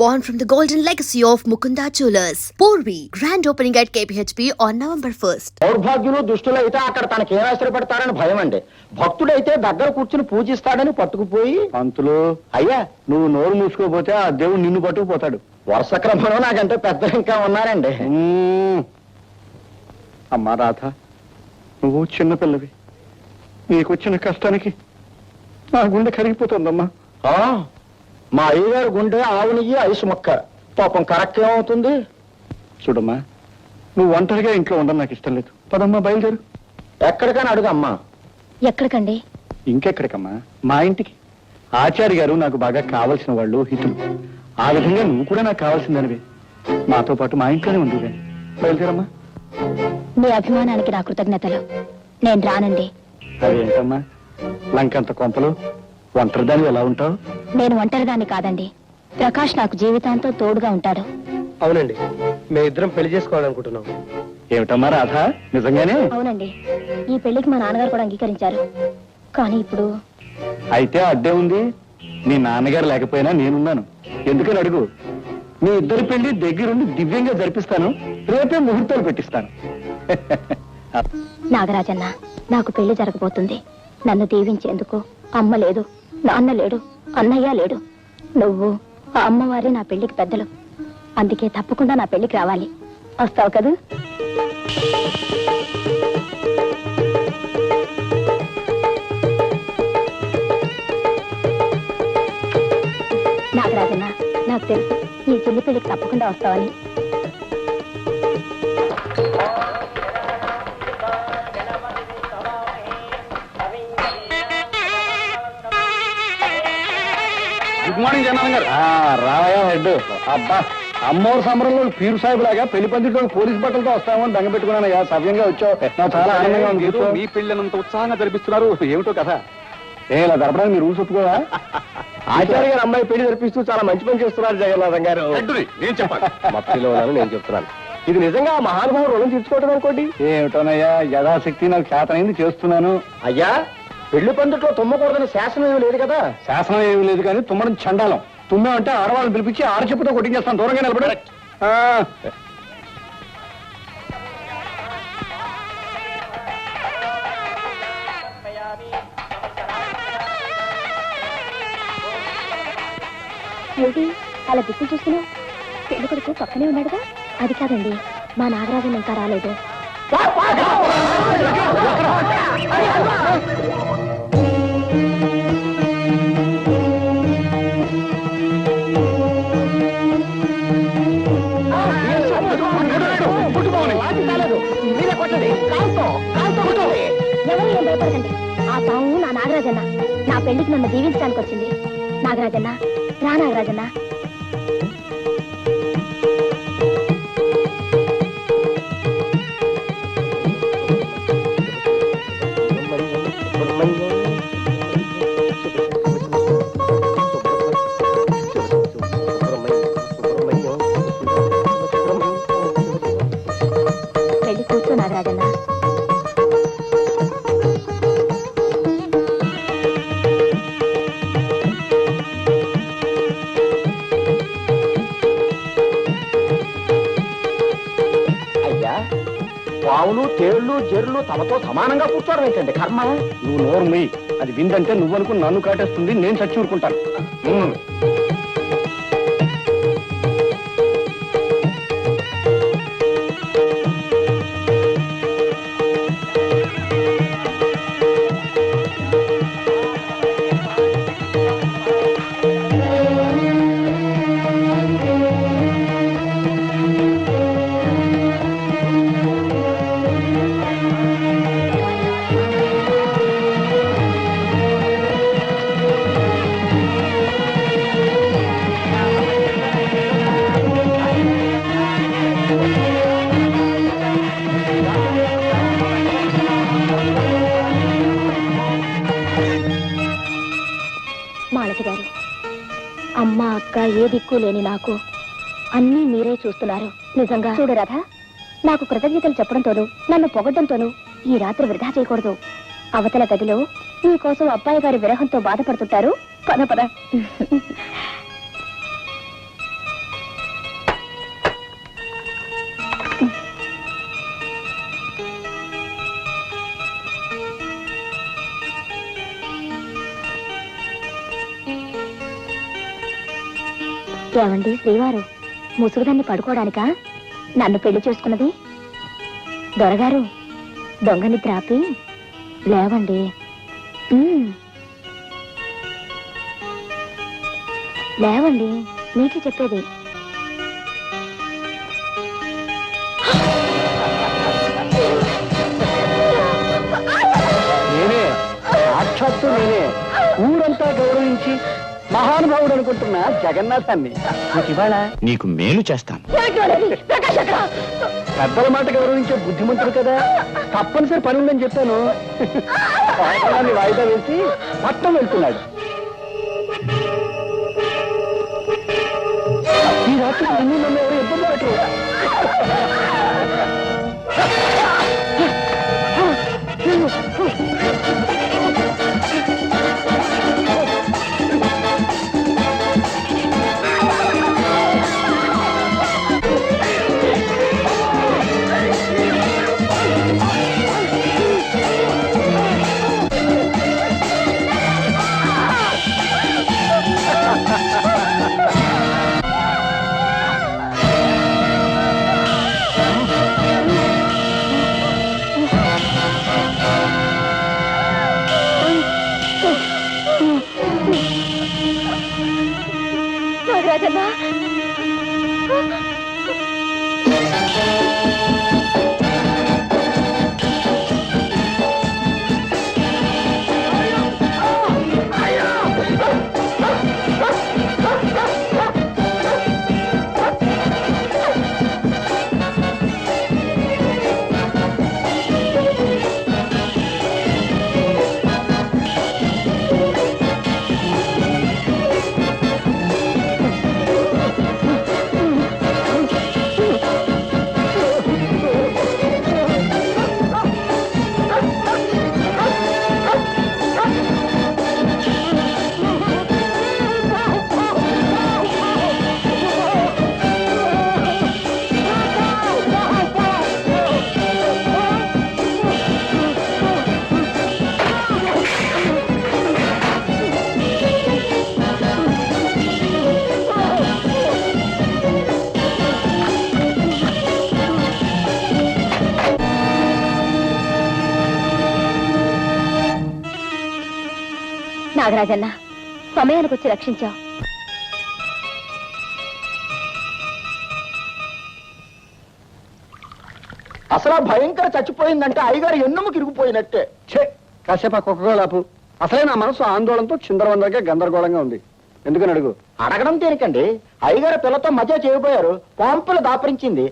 born from the golden legacy of Mukunda Jewelers. Porvi, grand opening at KPHP on November 1st. దౌర్భాగ్యులు దుష్టులైతే అక్కడ తనకి ఏం ఆశ్రయపడతారని భయం అండి భక్తుడైతే దగ్గర కూర్చుని పూజిస్తాడని పట్టుకుపోయి పంతులు అయ్యా నువ్వు నోరు మూసుకోపోతే ఆ దేవుడు నిన్ను పట్టుకుపోతాడు వరుస క్రమంలో నాకంటే పెద్ద ఇంకా ఉన్నారండి. అమ్మా రాధ నువ్వు చిన్నపిల్లవి నీకొచ్చిన కష్టానికి నా గుండె కరిగిపోతుందమ్మా ఆ, మా అయ్యగారు గుండె ఆవు నెయ్యి ఐసు మొక్క. పాపం కరెక్ట్ ఏమవుతుంది? చూడమ్మా నువ్వు ఒంటరిగా ఇంట్లో ఉండడం నాకు ఇష్టం లేదు. పదమ్మా బయలుదేరు. ఎక్కడికైనా అడుగు అమ్మా ఎక్కడికండి? ఇంకెక్కడికమ్మా? మా ఇంటికి. ఆచార్య గారు నాకు బాగా కావలసిన వాళ్ళు హితులు. ఆ విధంగా నువ్వు కూడా నాకు కావాల్సిందనివే. మాతో పాటు మా ఇంట్లోనే కానీ బయలుదేరమ్మా. మీ అభిమానానికి నా కృతజ్ఞతలు. నేను రానండి. అదేంటమ్మా? లంకంత కొంపలు. ఒంటరిదాన్ని ఎలా ఉంటావు? నేను ఒంటరిదాన్ని కాదండి. ప్రకాష్ నాకు జీవితాంతం తోడుగా ఉంటాడు. అవునండి. మేము ఇద్దరం పెళ్ళి చేసుకోవాలనుకుంటున్నాం. ఏమిటమ్మా రాధా? నిజంగానే? అవునండి. ఈ పెళ్ళికి మా నాన్నగారు కూడా అంగీకరించారు. కానీ ఇప్పుడు అయితే అడ్డే ఉంది. నీ నాన్నగారు లేకపోయినా నేనున్నాను. ఎందుకని అడుగు? మీ ఇద్దరి పెళ్ళి దగ్గరుండి దివ్యంగా జరిపిస్తాను. రేపే ముహూర్తాలు పెట్టిస్తాను. నాగరాజన్న నాకు పెళ్ళి జరగబోతుంది. నన్ను దీవించేందుకు అమ్మ లేదు. నాన్న లేడు అన్నయ్య లేడు. నువ్వు ఆ అమ్మవారి నా పెళ్ళికి పెద్దలు. అందుకే తప్పకుండా నా పెళ్ళికి రావాలి. వస్తావు కదూ? నాగరాజన్న నాకు తెలుసు నీ చెల్లి పెళ్ళికి తప్పకుండా వస్తావని. గుడ్ మార్నింగ్ జనార్దన్ గారు. రావయ్యా హెడ్. అబ్బా అమ్మోరు సమరంలో పీరు సాహిబ్ లాగా పెళ్ళి పందిట్లో పోలీస్ బట్టలతో వస్తామని దంగ పెట్టుకున్నానయ్యా. సవ్యంగా వచ్చావు. నాకు చాలా ఆనందంగా ఉంది. మీ పెళ్ళినంత ఉత్సాహంగా జరిపిస్తున్నారు. ఏమిటో కథ? ఏ ఇలా జరపడానికి మీరు రూల్స్ ఒప్పుకోవా? ఆచార్య గారు అమ్మాయి పెళ్ళి జరిపిస్తూ చాలా మంచి పని చేస్తున్నారు జగన్నాథం గారు. నేను మత్తిలో ఉన్నాను నేను చెప్తున్నాను. ఇది నిజంగా ఆ మహానుభావుడు రుణం తీర్చుకోవడం అనుకోండి? ఏమిటోనయ్యా యథాశక్తి నాకు చేతనైంది చేస్తున్నాను. అయ్యా పెళ్ళి పందిట్లో తుమ్మకూడదని శాసనం ఏమీ లేదు కదా శాసనం ఏమీ లేదు కానీ తుమ్మడం చండాలం తుమ్మే ఆడవాళ్ళని పిలిపించి ఆరు చెప్పుతో కొట్టించేస్తాను దూరంగా నిలబడి ఆ. ఏంటి అలా దిక్కులు చూస్తున్నావు పెళ్ళి కొడుకు పక్కనే ఉన్నాడుగా అది కాదండి మా నాగరాజన్ ఇంకా రాలేదు భయపడకండి. ఆ పాము నా నాగరాజన్న. నా పెళ్ళికి నన్ను దీవించడానికి వచ్చింది నాగరాజన్న రా నాగరాజన్న. సమానంగా కూర్చోవడం ఏంటండి? కర్మ? నువ్వు నోరు అది విందంటే నువ్వు అనుకుని నన్ను కాటేస్తుంది నేను చచ్చి ఊరుకుంటాను. ఉమ్. అమ్మ అక్క ఏ దిక్కు లేని నాకు అన్నీ మీరే చూస్తున్నారు. నిజంగా చూడు రాధ నాకు కృతజ్ఞతలు చెప్పడంతోనూ నన్ను పొగడంతోనూ ఈ రాత్రి వృధా చేయకూడదు. అవతల గదిలో మీకోసం అబ్బాయి గారి విరహంతో బాధపడుతుంటారు. పద పద. ఏమండి శ్రీవారు ముసుగుదాన్ని పడుకోవడానికా? నన్ను పెళ్ళి చేసుకున్నది? దొరగారు దొంగని త్రాపి లేవండి. లేవండి నీకే చెప్పేది. మహానుభావుడు అనుకుంటున్న జగన్నాథాన్ని ఇవాళ నీకు మేలు చేస్తాను. పెద్దల మాట గౌరవించే బుద్ధిమంతుడు కదా? తప్పనిసరి పని ఉందని చెప్పాను. వాయిదాన్ని వాయిదా వేసి పట్టం వెళ్తున్నాడు. ఈ రాత్రి నన్ను ఎవరు ఇబ్బంది పెట్టరు నాగరాజన్న సమయానికి వచ్చి రక్షించావు. అసలు ఆ భయంకర చచ్చిపోయిందంటే అయ్యగారు ఎన్నుము కిరిగిపోయినట్టే ఛే! కాసేపు ఆ కుక్కగోళాపు అసలే నా మనసు ఆందోళనతో చిందరవందరగా గందరగోళంగా ఉంది. ఎందుకని అడుగు? అడగడం దేనికండి అయ్యగారు పిల్లతో మధ్య చేయబోయారు. పాంపులు దాపరించింది.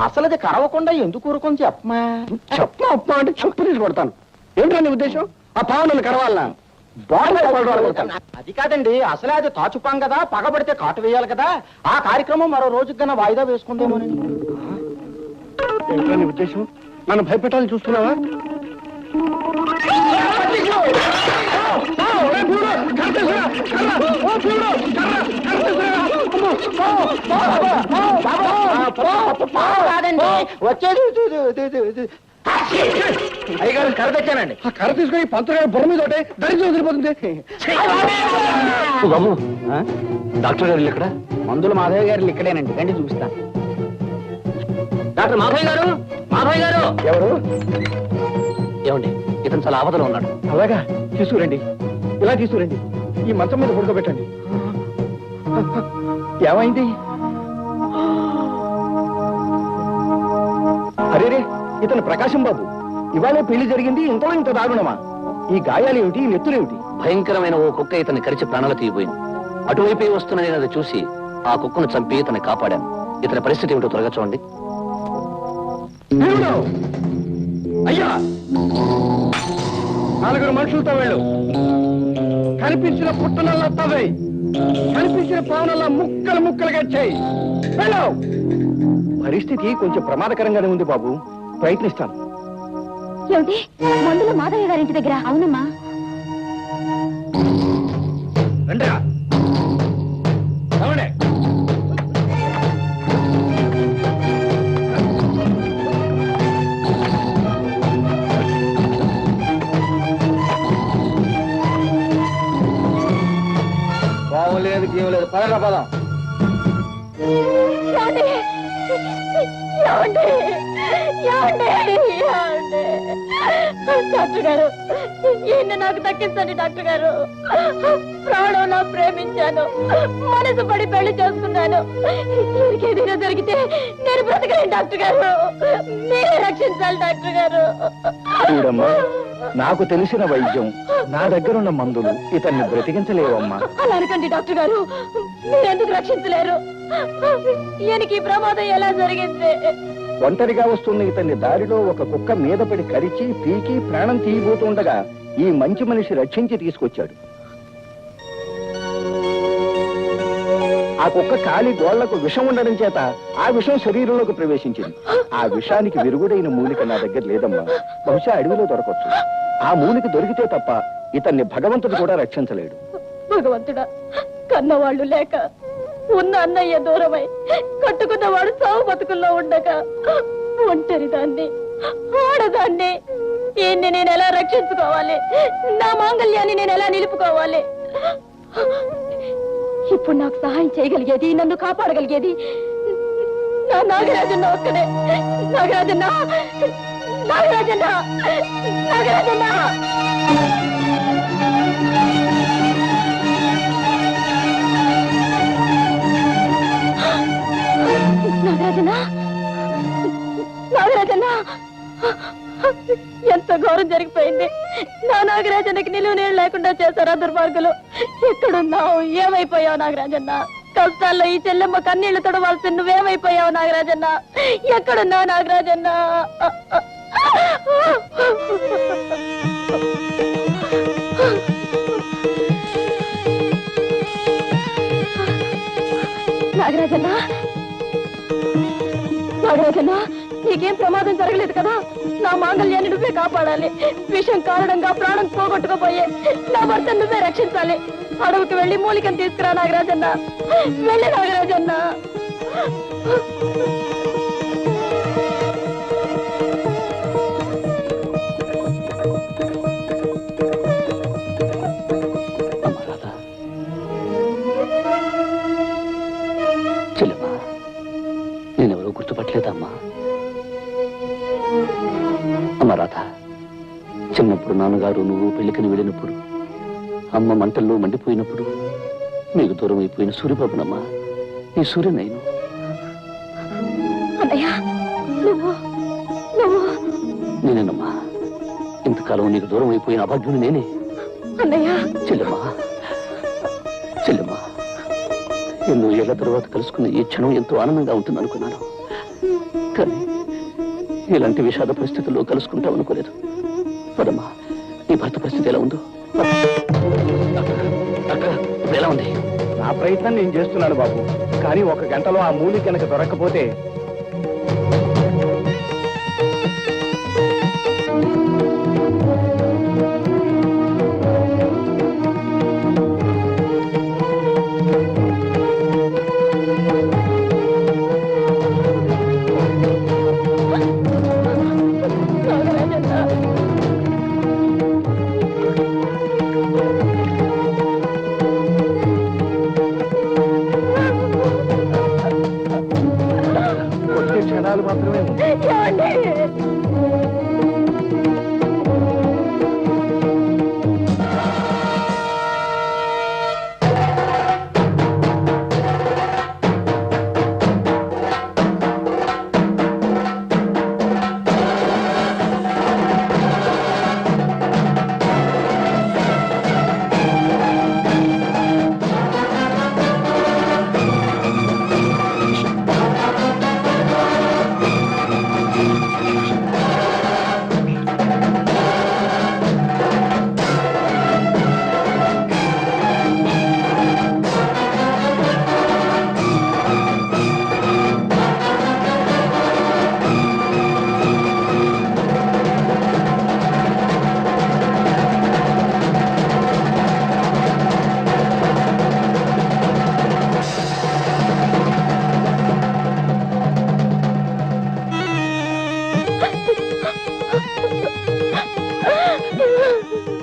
అసలు అది కరవకుండా ఎందుకు ఊరుకొని చెప్పమా చెప్పమా ఉప్మా అంటే చెప్పు తీసి కొడతాను. ఏంటో నీ ఉద్దేశం? ఆ పావు నన్ను కరవాలనా? అది కాదండి అసలే అది తాచుపాం కదా పగబడితే కాటు వేయాలి కదా ఆ కార్యక్రమం మరో రోజుకి కన్నా వాయిదా వేసుకుందేమోనని ఏంటో నీ ఉద్దేశం నన్ను భయపెట్టాలని చూస్తున్నావా వచ్చేది అయ్యగారు కర తెచ్చానండి. ఆ కర్ర తీసుకొని పంతులు గారి బుర్ర మీద ఒకటే దరిద్రం వదిలిపోతుంది డాక్టర్ గారు ఇక్కడ మందులు మాధవ్ గారు ఇక్కడేనండి. రండి చూపిస్తాను డాక్టర్ మాధవ్ గారు? మాధవ్ గారు? ఎవరు? ఏమండి ఇతను చాలా ఆపదలో ఉన్నాడు. అలాగా? తీసుకురండి. ఇలా తీసుకురండి. ఈ మంచం మీద పడుకోబెట్టండి. ఏమైంది? అరేరే! ఇతను ప్రకాశం బాబు. ఇవాళే పెళ్ళి జరిగింది ఇంతలో ఇంత దారుణమా? ఈ గాయాలు ఏమిటి ఈ నెత్తులేమిటి? భయంకరమైన ఓ కుక్క ఇతన్ని కరిచి ప్రాణాలు తీయబోయింది. అటువైపే వస్తున్న నేను అది చూసి ఆ కుక్కను చంపి ఇతన్ని కాపాడాను. ఇతని పరిస్థితి ఏమిటో త్వరగా చూడండి! అయ్యా! నలుగురు మనుషులతో వెళ్ళు. కనిపించిన పుట్టనల్లా తవ్వై కనిపించిన పావునల్లా ముక్కలు ముక్కలుగా చేయి. పరిస్థితి కొంచెం ప్రమాదకరంగానే ఉంది బాబు. ప్రయత్నిస్తాను. ఏమిటి? మందుల మాధయ్య గారింటి దగ్గర? అవునమ్మా. రండిరా. రావండి. లేదు పదరా పదం. ఏమండి? డాక్టర్ గారు ఈయన్ని నాకు దక్కించండి డాక్టర్ గారు ప్రాణంలో ప్రేమించాను మనసు పడి పెళ్ళి చేసుకున్నాను ఎవరికేదైనా దొరికితే నేను బ్రతకలేను డాక్టర్ గారు మీరే రక్షించాలి డాక్టర్ గారు చూడమ్మా నాకు తెలిసిన వైద్యం నా దగ్గరున్న మందులు ఇతన్ని బ్రతికించలేవమ్మా. అలా అనకండి డాక్టర్ గారు. మీరెందుకు రక్షించలేరు? ఈయనకి ఈ ప్రమాదం ఎలా జరిగింది? ఒంటరిగా వస్తున్న ఇతన్ని దారిలో ఒక కుక్క మీద పడి కరిచి పీకి ప్రాణం తీయబోతుండగా ఈ మంచి మనిషి రక్షించి తీసుకొచ్చాడు. ఆ కుక్క కాలి గోళ్ళకు విషం ఉండడం చేత ఆ విషం శరీరంలోకి ప్రవేశించింది. ఆ విషానికి విరుగుడైన మూలిక నా దగ్గర లేదమ్మా. బహుశా అడవిలో దొరకవచ్చు ఆ మూలిక దొరికితే తప్ప ఇతన్ని భగవంతుడు కూడా రక్షించలేడు. భగవంతుడా కన్నవాళ్ళు లేక ఉన్న అన్నయ్య దూరమై కట్టుకున్నవాడు సావు బతుకుల్లో ఉండగా ఒంటరి దాన్ని ఆడదాన్ని. ఈయన్ని నేను ఎలా రక్షించుకోవాలి? నా మాంగళ్యాన్ని నేను ఎలా నిలుపుకోవాలి? ఇప్పుడు నాకు సహాయం చేయగలిగేది నన్ను కాపాడగలిగేది నా నాగరాజన్న ఒక్కనే. నాగరాజన్న! నాగరాజన్న! నాగరాజన్న! నాగరాజన్న నాగరాజన్న ఎంత ఘోరం జరిగిపోయింది. నా నాగరాజన్నకి నిలువ నీళ్ళు లేకుండా చేశారా దుర్మార్గులు? ఎక్కడున్నావు? ఏమైపోయావు నాగరాజన్న? కష్టాల్లో ఈ చెల్లెమ్మ కన్నీళ్ళు తొడవాల్సి నువ్వేమైపోయావు నాగరాజన్న? ఎక్కడున్నావు నాగరాజన్న? నాగరాజన్న? నాగరాజన్న నీకేం ప్రమాదం జరగలేదు కదా? నా మాంగళ్యాన్ని నువ్వే కాపాడాలి. విషం కారణంగా ప్రాణం పోగొట్టుకోపోయే నా భర్త నువ్వే రక్షించాలి. అడవికి వెళ్ళి మూలికను తీసుకురా నాగరాజన్న. వెళ్ళి నాగరాజన్న. గుర్తుపట్టలేదమ్మా అమ్మ రాధ చిన్నప్పుడు నాన్నగారు నువ్వు పెళ్ళికని వెళ్ళినప్పుడు అమ్మ మంటల్లో మండిపోయినప్పుడు నీకు దూరం అయిపోయిన సూర్యబాబునమ్మా నీ సూర్యనైను నేనేనమ్మా ఇంతకాలం నీకు దూరం అయిపోయిన అభాగ్యుని నేనే. అన్నయ్య. చెల్లెమ్మా చెల్లెమ్మా ఎన్నో ఏళ్ళ తర్వాత కలుసుకున్న ఈ క్షణం ఎంతో ఆనందంగా ఉంటుంది అనుకున్నాను కానీ ఇలాంటి విషాద పరిస్థితుల్లో కలుసుకుంటాం అనుకోలేదు. పదమ్మా నీ భర్త పరిస్థితి ఎలా ఉందో? అక్క ఎలా ఉంది? నా ప్రయత్నం నేను చేస్తున్నాను బాబు. కానీ ఒక గంటలో ఆ మూలి కనుక దొరక్కపోతే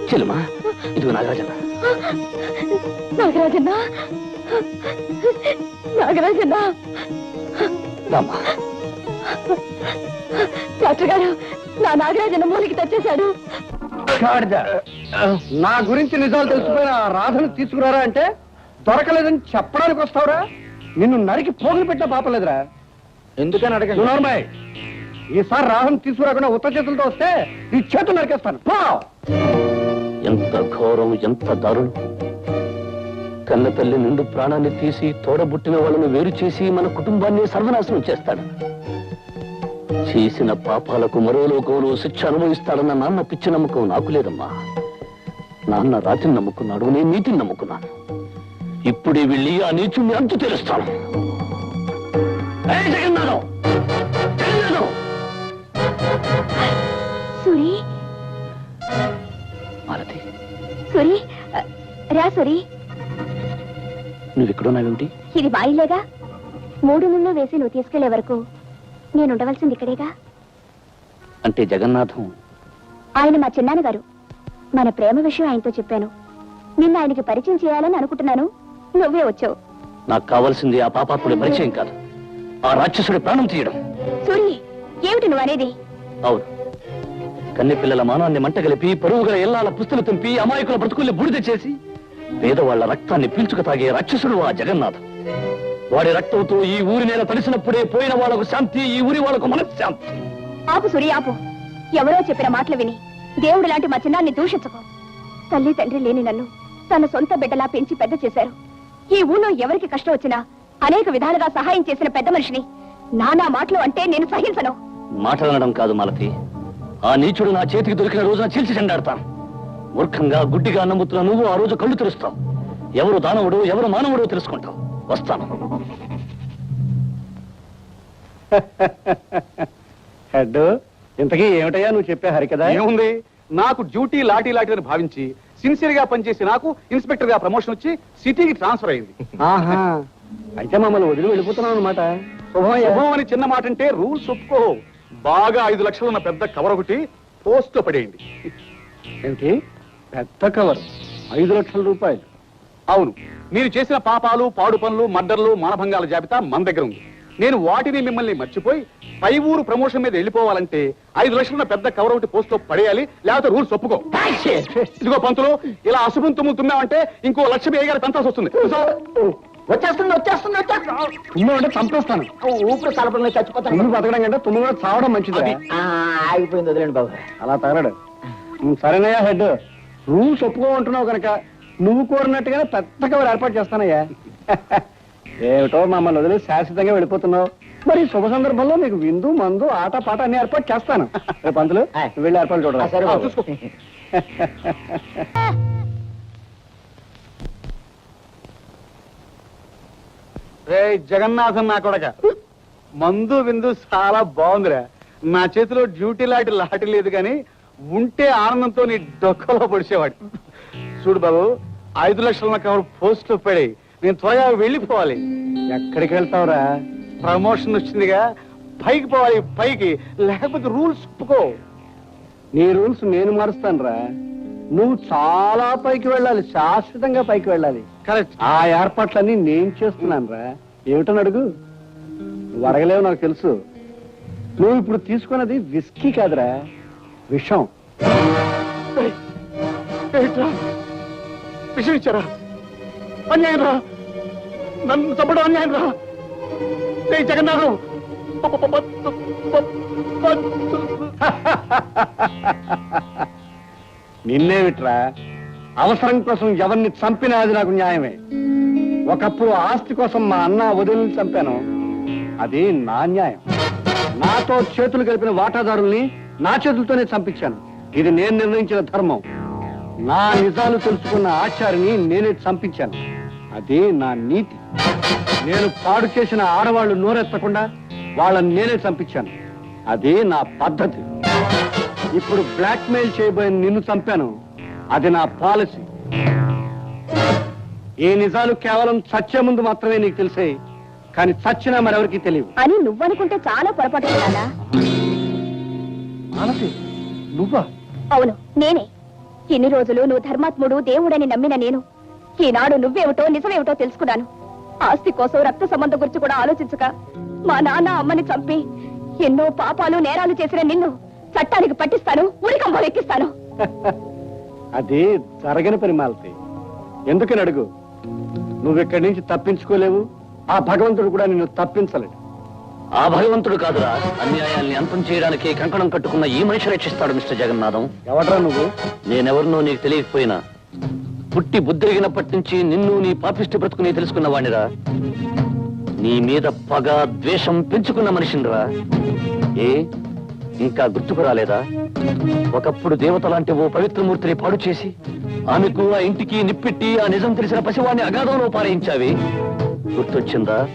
చెల్లెమ్మా ఇదిగో నాగరాజన్న. నాగరాజన్న. నాగరాజన్న. రామ్మా. డాక్టర్ గారు నా నాగరాజన్న మూలికి తెచ్చేశాడు. నా గురించి నిజాలు తెలిసిపోయిన ఆ రాధను తీసుకురారా అంటే దొరకలేదని చెప్పడానికి వస్తావురా? నిన్ను నరికి పోగులు పెట్టిన పాపలేదురా ఎందుకని అడగండి? ఈసారి రాహుని తీసుకురాకుండా ఉత్త చేతులతో వస్తే ఈ చేతులు నరికేస్తాను. పో! ఎంత ఘోరం ఎంత దారుణం. కన్న తల్లి నిండు ప్రాణాన్ని తీసి తోడబుట్టిన వాళ్ళను వేరు చేసి మన కుటుంబాన్ని సర్వనాశనం చేస్తాడు. చేసిన పాపాలకు మరో లోకంలో శిక్ష అనుభవిస్తాడన్న నాన్న పిచ్చి నమ్మకం నాకు లేదమ్మా. నాన్న రాతిని నమ్ముకున్నాడు నేను నీతిని నమ్ముకున్నాను. ఇప్పుడే వెళ్ళి ఆ నీచుని అంతు తెలుస్తాను. జగన్నాథం! జగన్నాథం! సురి రా సురి. నువ్వు ఎక్కడున్నావేమిటి ఇది ఇల్లేగా మూడు ముళ్ళు వేసి నువ్వు తీసుకెళ్ళే వరకు నేను ఉండవలసింది ఇక్కడేగా? అంటే జగన్నాథం. ఆయన మా చిన్నాన్న గారు మన ప్రేమ విషయం ఆయనతో చెప్పాను. నిన్న ఆయనకి పరిచయం చేయాలని అనుకుంటున్నాను. నువ్వే వచ్చావు. నాకు కావాల్సింది ఆ పాపాత్ముడి పరిచయం కాదు. ఆ రాక్షసుడి ప్రాణం తీయడం. సూరి ఏమిటి నువ్వు అనేది? అవును. కన్నె పిల్లల మానాన్ని మంటగలిపి పరుగుల ఎల్లాల పుస్తలు తెంపి అమాయకుల బ్రతుకుల్ని బూడిద చేసి పేదవాళ్ళ రక్తాన్ని పీల్చుక తాగే రాక్షసుడు ఆ జగన్నాథం. వాడి రక్తంతో ఈ ఊరి నేల తడిసినప్పుడే పోయిన వాళ్ళకు శాంతి ఈ ఊరి వాళ్ళకు మనశ్శాంతి. ఆపు సూరి ఆపు. ఎవరో చెప్పిన మాటలు విని దేవుడు లాంటి మా చిన్నాన్ని దూషించుకో. తల్లి తండ్రి లేని నన్ను తన సొంత బిడ్డలా పెంచి పెద్ద చేశారు. ఈ ఊళ్ళో ఎవరికి కష్టం వచ్చినా అనేక విధాలుగా సహాయం చేసిన పెద్ద మనిషిని నానా మాటలు అంటే నేను సహించను. మాటలనడం కాదు మాలతి. ఆ నీచుడు నా చేతికి దొరికిన రోజున చీల్చి చెండాడతాను. మూర్ఖంగా గుడ్డిగా నమ్ముతున్న నువ్వు ఆ రోజు కళ్ళు తెరుస్తావు. ఎవరు దానవుడు ఎవరు మానవుడో తెలుసుకుంటావు. వస్తాను. హెడ్ ఇంతకీ ఏమిటయ్యా నువ్వు చెప్పే హరికదా ఏముంది? నాకు డ్యూటీ లాఠీ లాఠీ అని భావించి సిన్సియర్గా పనిచేసి నాకు ఇన్స్పెక్టర్గా ప్రమోషన్ వచ్చి సిటీకి ట్రాన్స్ఫర్ అయింది. ఆహా. అయితే మమ్మల్ని వదిలి వెళ్ళిపోతున్నావు అనమాట శుభమయ్యా శుభం అని చిన్న మాట అంటే రూల్స్ ఒప్పుకో బాగా ఐదు లక్షలు ఉన్న పెద్ద కవర్ ఒకటి పోస్ట్ పడేయండి. ఏమిటి? పెద్ద కవర్. ఐదు లక్షల రూపాయలు. అవును. మీరు చేసిన పాపాలు పాడు పనులు మర్డర్లు మానభంగాల జాబితా మన దగ్గర ఉంది. నేను వాటిని మిమ్మల్ని మర్చిపోయి పై ఊరు ప్రమోషన్ మీద వెళ్ళిపోవాలంటే ఐదు లక్షల పెద్ద కవర్ ఒకటి పోస్ట్లో పడేయాలి లేకపోతే రూల్స్ ఒప్పుకో. ఇదిగో పంతులు ఇలా అశుభం తుమ్ములు తుమ్మామంటే ఇంకో లక్ష వేయగాలి పెంచాల్సి వస్తుంది. వచ్చేస్తుంది వచ్చేస్తుంది వచ్చేస్తుంది. తుమ్ము అంటే చంపేస్తాను ఊపిరి కలపడంలో చచ్చిపోతాను. తుమ్ము బతకడం కంటే తుమ్ము కూడా చావడం మంచిది ఆగిపోయింది వదిలేండి బాబు. అలా తగలడు. సరేనయ్యా హెడ్. రూల్స్ ఒప్పుకోమంటున్నావు కనుక నువ్వు కోరినట్టుగానే పెద్ద కవర్ ఏర్పాటు చేస్తానయ్యా. ఏమిటో మమ్మల్ని వదిలి శాశ్వతంగా వెళ్ళిపోతున్నావు. మరి శుభ సందర్భంలో మీకు విందు మందు ఆట పాట అన్ని ఏర్పాటు చేస్తాను. పంతులు. నువ్వు వెళ్ళి ఏర్పాటు ఆ, చూడరా సరే బాబు. చూసుకో. రే జగన్నాథం నా కొడక. మందు విందు చాలా బాగుందిరా. నా చేతిలో డ్యూటీ లాంటి లాటి లేదు కానీ ఉంటే ఆనందంతో నీ డొక్కలో పొడిచేవాడు. చూడు బాబు ఐదు లక్షల కవర్ పోస్ట్ పడి నేను త్వరగా వెళ్ళిపోవాలి. ఎక్కడికి వెళ్తావురా? ప్రమోషన్ వచ్చిందిగా. పైకి పోవాలి పైకి. లేకపోతే రూల్స్ ఒప్పుకో. నీ రూల్స్ నేను మారుస్తాను రా నువ్వు చాలా పైకి వెళ్ళాలి శాశ్వతంగా పైకి వెళ్ళాలి. కరెక్ట్. ఆ ఏర్పాట్లన్నీ నేను చేస్తున్నాను రా. ఏమిటని అడుగు? నువ్వు అడగలేవు నాకు తెలుసు. నువ్వు ఇప్పుడు తీసుకున్నది విస్కీ కాదురా. విషం. ఏంట్రా? విషయం ఇచ్చారా? అన్యాయం రా. నన్ను చంపడం అన్యాయం రా. రే జగన్నాథం. ప- ప- అవసరం కోసం ఎవరిని చంపినా అది నాకు న్యాయమే. ఒకప్పుడు ఆస్తి కోసం మా అన్న వదిలిని చంపాను. అది నా న్యాయం. నాతో చేతులు కలిపిన వాటాదారుల్ని నా చేతులతోనే చంపించాను. ఇది నేను నిర్ణయించిన ధర్మం. నా నిజాలు తెలుసుకున్న ఆచారిని నేనే చంపించాను. అది నా నీతి. నేను పాడు చేసిన ఆడవాళ్ళు నోరెత్తకుండా వాళ్ళని నేనే చంపించాను. అది నా పద్ధతి. ఇప్పుడు బ్లాక్మెయిల్ చేయబోయే నిన్ను చంపాను. అది నా పాలసీ. ఈ నిజాలు కేవలం చచ్చే ముందు మాత్రమే నీకు తెలిసాయి కానీ చచ్చినా మరెవరికి తెలియవు. అని నువ్వనుకుంటే చాలా పొరపాటు నాన్న. మానసి నువ్వా? అవును నేనే. ఇన్ని రోజులు నువ్వు ధర్మాత్ముడు దేవుడని నమ్మిన నేను. ఈనాడు నువ్వేమిటో నిజమేమిటో తెలుసుకున్నాను. ఆస్తి కోసం రక్త సంబంధం గురించి కూడా ఆలోచించక మా నాన్న అమ్మని చంపి ఎన్నో పాపాలు నేరాలు చేసిన నిన్ను చట్టానికి పట్టిస్తాను ఉరికంబం ఎక్కిస్తాను. అది జరగని పని మాలతి. ఎందుకని అడుగు? నువ్వు ఇక్కడి నుంచి తప్పించుకోలేవు. ఆ భగవంతుడు కూడా నిన్ను తప్పించలేడు. ఆ భగవంతుడు కాదురా. అన్యాయాల్ని అంతం చేయడానికి కంకణం కట్టుకున్న ఈ మనిషి రక్షిస్తాడు మిస్టర్ జగన్నాథం. ఎవడ్రా నువ్వు? నేనెవరినో నీకు తెలియకపోయినా. పుట్టి బుద్ధిరిగినప్పటి నుంచి నిన్ను నీ పాపిష్టి బ్రతుకుని తెలుసుకున్న వాణిరా నీ మీద పగ ద్వేషం పెంచుకున్న మనిషినిరా. ఏ? ఇంకా గుర్తుకు రాలేదా? ఒకప్పుడు దేవత లాంటి ఓ పవిత్రమూర్తిని పాడు చేసి ఆమెకు ఆ ఇంటికి నిప్పెట్టి ఆ నిజం తెలిసిన పసివాణ్ణి అగాధంలో పారయించావి? గుర్తొచ్చిందా?